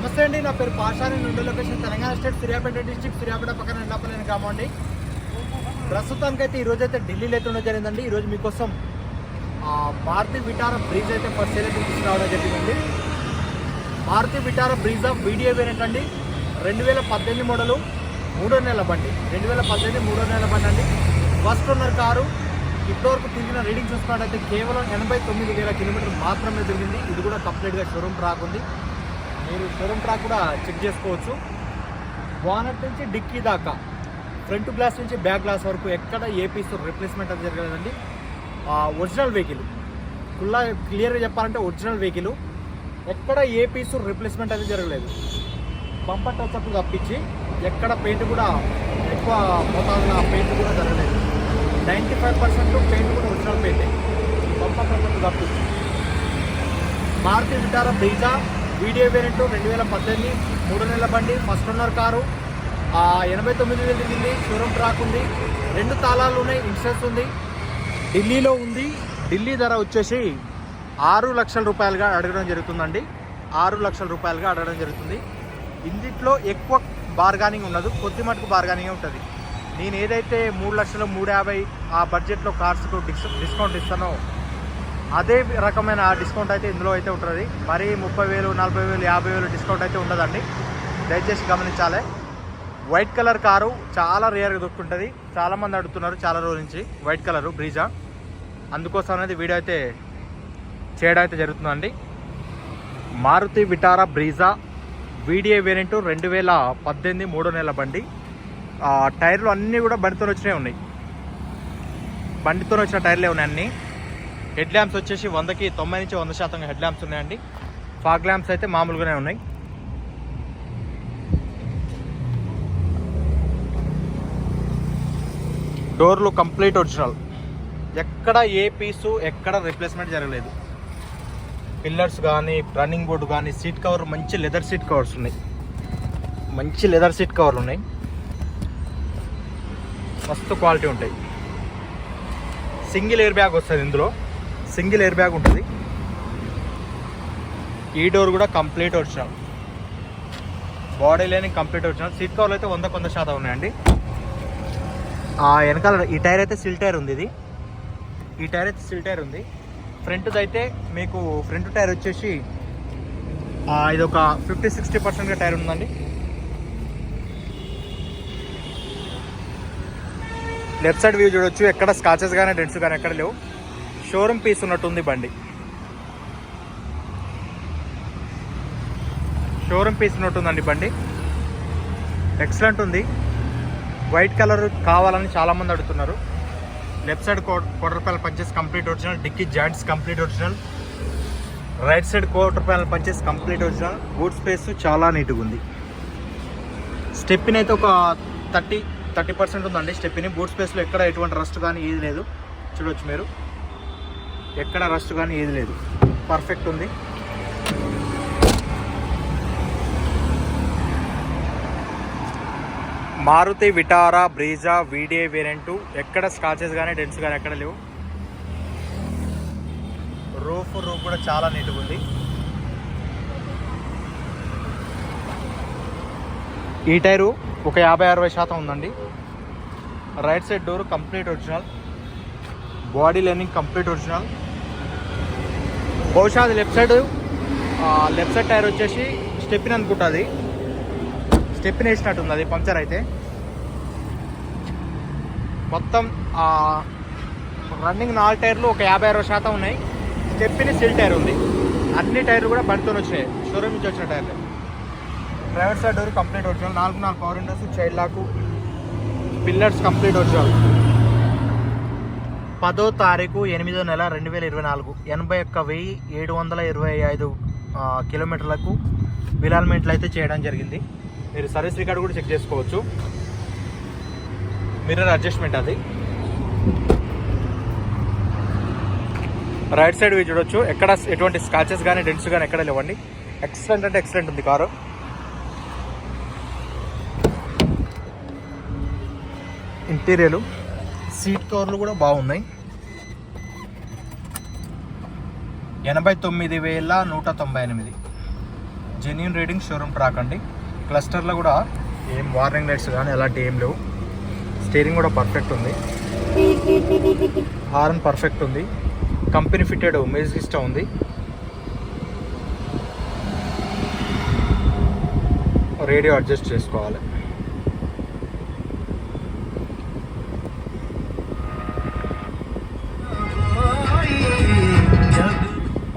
నమస్తే అండి నా పేరు పాషాని నుండి location Telangana state Suryapet district Suryapet పక్కన ఎండాపల్లి గ్రామం అండి. ప్రస్తుతానికి అయితే ఈరోజు అయితే ఢిల్లీలో అయితే ఉండడం జరిగిందండి. ఈరోజు మీకోసం భారతి విటార విటారా బ్రీజ్ అయితే ఫస్ట్ సేల్ అయితే తీసుకురావడం జరిగిందండి. Bharati Vitara Brezza of V D I variant అండి రెండు వేల పద్దెనిమిది మోడలు మూడో నెలల బండి. రెండు వేల పద్దెనిమిది మూడో నెల బండి అండి. ఫస్ట్ ఓనర్ కారు ఇప్పటివరకు తిరిగిన రీడింగ్ చూసుకున్నట్టయితే కేవలం ఎనభై తొమ్మిది వేల కిలోమీటర్లు మాత్రమే తిరిగింది. ఇది కూడా కంప్లీట్గా షోరూమ్ రాకుంది. మీరు షోరూమ్ ట్రాక్ కూడా చెక్ చేసుకోవచ్చు. బానట్ నుంచి డిక్కీ దాకా ఫ్రంట్ గ్లాస్ నుంచి బ్యాక్ గ్లాస్ వరకు ఎక్కడ ఏ పీస్ రిప్లేస్మెంట్ అది జరగలేదండి. ఒరిజినల్ వెహికల్ ఫుల్లా క్లియర్గా చెప్పాలంటే ఒరిజినల్ వెహికల్ ఎక్కడ ఏ పీస్ రిప్లేస్మెంట్ అది జరగలేదు. బంపర్ టచ్అప్ తప్పించి ఎక్కడ పెయింట్ కూడా ఎక్కువ మోతాదులో పెయింట్ కూడా జరగలేదు. నైంటీ ఫైవ్ పర్సెంట్ పెయింట్ కూడా original paint bumper touch up తప్పించి. Maruti Vitara Brezza V D I variant రెండు వేల పద్దెనిమిది మూడు నెలల బండి ఫస్ట్ ఓనర్ కారు. ఎనభై తొమ్మిది వేలు తిరిగింది షోరూమ్ ట్రాక్ ఉంది. రెండు తాళాలు ఉన్నాయి ఇన్సూరెన్స్ ఉంది. ఢిల్లీలో ఉంది. ఢిల్లీ ధర వచ్చేసి ఆరు లక్షల రూపాయలుగా అడగడం జరుగుతుందండి. ఆరు లక్షల రూపాయలుగా అడగడం జరుగుతుంది. ఇందిట్లో ఎక్కువ బార్గానింగ్ ఉండదు కొద్ది మటుకు బార్గానింగ్ ఉంటుంది. నేను ఏదైతే మూడు లక్షలు మూడు యాభై ఆ బడ్జెట్లో కార్స్కు డిస్ డిస్కౌంట్ ఇస్తానో అదే రకమైన డిస్కౌంట్ అయితే ఇందులో అయితే ఉంటుంది. మరి ముప్పై వేలు నలభై వేలు యాభై వేలు డిస్కౌంట్ అయితే ఉండదండి. దయచేసి గమనించాలి. వైట్ కలర్ కారు చాలా రేర్గా దొరుకుతుంటుంది. చాలామంది అడుగుతున్నారు చాలా రోజుల నుంచి వైట్ కలరు బ్రీజా. అందుకోసం అనేది వీడియో అయితే చేయడం అయితే జరుగుతుందండి. Maruti Vitara Brezza V D I variant రెండు వేల పద్దెనిమిది మూడో నెలల బండి. ఆ, టైర్లు అన్నీ కూడా బండితో వచ్చినవి ఉన్నాయి. బండితో వచ్చిన టైర్లే ఉన్నాయి అన్నీ. హెడ్ ల్యాంప్స్ వచ్చేసి వందకి తొంభై నుంచి వంద శాతం హెడ్ ల్యాంప్స్ ఉన్నాయండి. ఫాగ్ ల్యాంప్స్ అయితే మామూలుగానే ఉన్నాయి. డోర్లు కంప్లీట్ ఒరిజినల్. ఎక్కడ ఏ పీసు ఎక్కడ రిప్లేస్మెంట్ జరగలేదు. పిల్లర్స్ కానీ రన్నింగ్ బోర్డు కానీ సీట్ కవర్ మంచి లెదర్ సీట్ కవర్స్ ఉన్నాయి. మంచి లెదర్ సీట్ కవర్లు ఉన్నాయి. మస్తు క్వాలిటీ ఉంటాయి. సింగిల్ ఎయిర్ బ్యాగ్ వస్తుంది ఇందులో. సింగిల్ ఎయిర్ బ్యాగ్ ఉంటుంది. ఈ డోర్ కూడా కంప్లీట్ ఒరిజినల్. బాడీ లేని కంప్లీట్ ఒరిజినల్. సీట్ కవర్లు అయితే వంద కొంత శాతం ఉన్నాయండి. వెనకాల ఈ టైర్ అయితే సిల్ టైర్ ఉంది ఇది. ఈ టైర్ అయితే సిల్ టైర్ ఉంది. ఫ్రంట్ది అయితే మీకు ఫ్రంట్ టైర్ వచ్చేసి ఇది ఒక ఫిఫ్టీ సిక్స్టీ పర్సెంట్గా టైర్ ఉందండి. లెఫ్ట్ సైడ్ వ్యూ చూడొచ్చు. ఎక్కడ స్కాచెస్ కానీ డెంట్స్ కానీ ఎక్కడ లేవు. షోరూమ్ పీస్ ఉన్నట్టుంది బండి. షోరూమ్ పీస్ ఉన్నట్టుందండి బండి. ఎక్సలెంట్ ఉంది. వైట్ కలర్ కావాలని చాలామంది అడుగుతున్నారు. Left side quarter panel punches complete original dicky joints complete original right side quarter panel punches complete original boot space చాలా నీట్గా ఉంది. స్టెప్పిన్ అయితే ఒక థర్టీ థర్టీ పర్సెంట్ ఉందండి. స్టెప్పిని బూట్ స్పేస్లో ఎక్కడ ఎటువంటి రస్ట్ కానీ ఏది లేదు. చూడొచ్చు మీరు. ఎక్కడ రస్ట్ కానీ ఏది లేదు. పర్ఫెక్ట్ ఉంది. Maruti Vitara Brezza VDI variant ఎక్కడ స్కాచెస్ కానీ డెన్స్ కానీ ఎక్కడ లేవు. రూఫ్ రూఫ్ కూడా చాలా నీట్గా ఉంది. ఈ టైరు ఒక యాభై అరవై శాతం ఉందండి. Right side door complete original body learning complete original. బహుశా అది left side left side tyre వచ్చేసి స్టెప్పిన్ అనుకుంటుంది. స్టెప్పిన్ వేసినట్టుంది అది పంక్చర్ అయితే. మొత్తం రన్నింగ్ నాలుగు టైర్లు ఒక యాభై అరవై శాతం ఉన్నాయి. స్టెప్పిని సిల్ టైర్ ఉంది. అన్ని టైర్లు కూడా బండితో వచ్చినాయి. షోరూమ్ నుంచి వచ్చిన టైర్లు. Driver side door complete original. నాలుగు నాలుగు power windows child lock pillars complete original. పదో తారీఖు ఎనిమిదో నెల రెండు వేల ఇరవై నాలుగు. ఎనభై ఒక్క వెయ్యి ఏడు వందల ఇరవై ఐదు కిలోమీటర్లకు విలాల్మెంట్లు అయితే చేయడం జరిగింది. మీరు సర్వీస్ రికార్డు కూడా చెక్ చేసుకోవచ్చు. మిర్రర్ అడ్జస్ట్మెంట్ అది. రైట్ సైడ్ వీ చూడొచ్చు. ఎక్కడ ఎటువంటి స్కాచెస్ కానీ డెంట్స్ కానీ ఎక్కడ లేవండి. ఎక్సలెంట్ అంటే ఎక్సలెంట్ ఉంది కారు. ఇంటీరియలు సీట్ కవర్లు కూడా బాగున్నాయి. ఎనభై తొమ్మిది వేల నూట తొంభై ఎనిమిది. జెన్యున్ రీడింగ్ షోరూమ్ ట్రాక్ అండి. క్లస్టర్లో కూడా ఏం వార్నింగ్ లైట్స్ కానీ అలాంటి ఏం లేవు. స్టీరింగ్ కూడా పర్ఫెక్ట్ ఉంది. హార్న్ పర్ఫెక్ట్ ఉంది. కంపెనీ ఫిట్టెడ్ మ్యూజిక్ ఉంది. రేడియో అడ్జస్ట్ చేసుకోవాలి.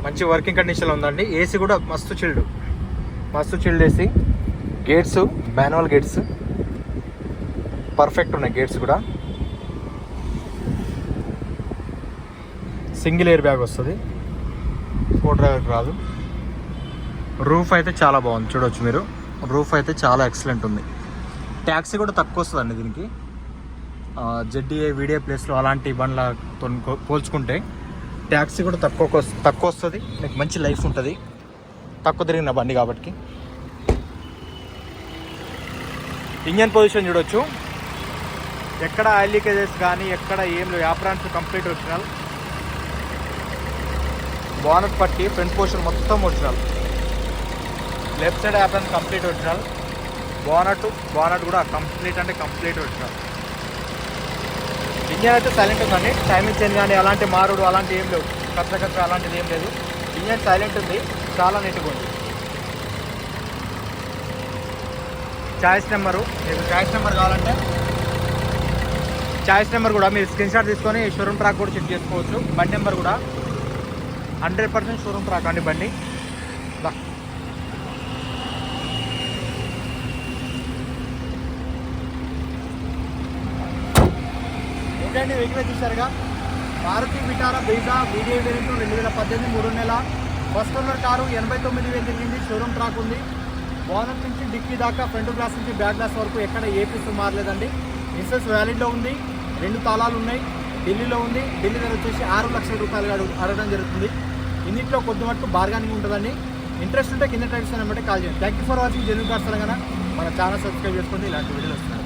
మంచి వర్కింగ్ కండిషన్లో ఉందండి. ఏసీ కూడా మస్తు చిల్డ్ మస్తు chilled AC gates manual gates perfect ఉన్నాయి గేట్స్ కూడా. సింగిల్ ఎయిర్ బ్యాగ్ వస్తుంది. ఫోర్ డ్రైవర్కి రాదు. రూఫ్ అయితే చాలా బాగుంది. చూడవచ్చు మీరు. రూఫ్ అయితే చాలా ఎక్సలెంట్ ఉంది. ట్యాక్సీ కూడా తక్కువ వస్తుందండి దీనికి. జెడ్డీఏ వీడియో ప్లేస్లో అలాంటి బండ్లతో పోల్చుకుంటే ట్యాక్సీ కూడా తక్కువ తక్కువ వస్తుంది. మీకు మంచి లైఫ్ ఉంటుంది. తక్కువ తిరిగిన బండి కాబట్టి. ఇంజన్ పొజిషన్ చూడొచ్చు. ఎక్కడ ఆయిల్ లీకేజెస్ కానీ ఎక్కడ ఏం లేవు. Aprons complete original. బానట్ పట్టి ఫ్రంట్ పోర్షన్ మొత్తం original. Left side apron complete original. Bonnet bonnet కూడా కంప్లీట్ అంటే కంప్లీట్ ఒరిజినల్. ఇంజన్ అయితే సైలెంట్ ఉందండి. టైమింగ్ చేంజ్ కానీ అలాంటి మారుడు అలాంటి ఏం లేవు. కచ్చ కచ్చ అలాంటిది ఏం లేదు. ఇంజన్ సైలెంట్ ఉంది. చాలా నీట్గా ఉంది. చాయిస్ నెంబరు మీకు చాయిస్ నెంబర్ కావాలంటే చాయిస్ నెంబర్ కూడా మీరు స్క్రీన్ షాట్ తీసుకొని షోరూమ్ ట్రాక్ కూడా చెక్ చేసుకోవచ్చు. బండి నెంబర్ కూడా. హండ్రెడ్ పర్సెంట్ షోరూమ్ ట్రాక్ అండి బండి. ఓకే అండి వెహికల్ చూసారుగా Maruti Vitara Brezza V D I variant రెండు వేల పద్దెనిమిది మూడు నెల. ఫస్ట్ ఓనర్ కారు ఎనభై తొమ్మిది వేలు తిరిగింది. షోరూమ్ ట్రాక్ ఉంది. బోనట్ నుంచి డిక్కీ దాకా ఫ్రంట్ గ్లాస్ నుంచి బ్యాక్ గ్లాస్ వరకు ఎక్కడ ఏ పీస్ మారలేదండి. ఇన్సూరెన్స్ వ్యాలిడ్లో ఉంది. రెండు తాళాలు ఉన్నాయి. ఢిల్లీలో ఉంది. ఢిల్లీ ధర వచ్చేసి ఆరు లక్షల రూపాయలు అడగడం జరుగుతుంది. ఇన్నింటిలో కొద్ది మటుకు బార్గానింగ్ ఉంటుందండి. ఇంట్రెస్ట్ ఉంటే కింద టైప్స్ అనమాట కాల్ చేయండి. Thank you for watching genuine cars Telangana. మన ఛానల్ సబ్స్క్రైబ్ చేసుకోండి. ఇలాంటి వీడియోలు వస్తున్నాయి.